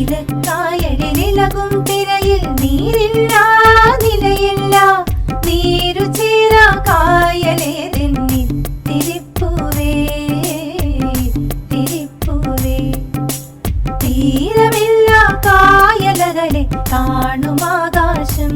ഇത് കായലിലകും തിരയിൽ നീരില്ല നിലയില്ല. നീരു ചേരാ കായലേതെന്നി തിരിപ്പൂവേ തിരിപ്പൂവേ. തീരമില്ല കായലകളെ കാണുമാകാശം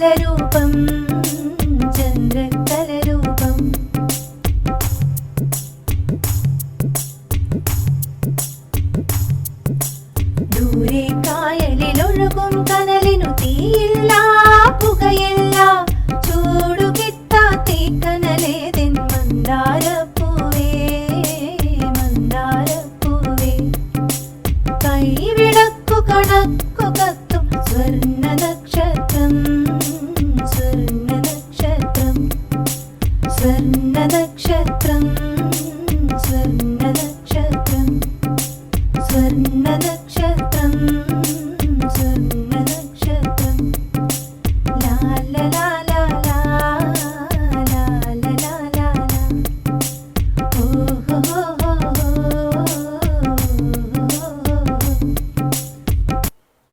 ചന്ദ്രകലരൂപം ചന്ദ്രകലരൂപം. ദൂരെ കായലിലൊഴുകും കനലിനു തീയില്ല പുകയില്ല. ചൂടുകിട്ടാത്തേ കനലേതിൻ മന്ദാരപ്പൂവേ മന്ദാരപ്പൂവേ. കൈവിടക്കു കണക്ക് സ്വർണനക്ഷത്രം സ്വർണനക്ഷത്രം സ്വർണനക്ഷ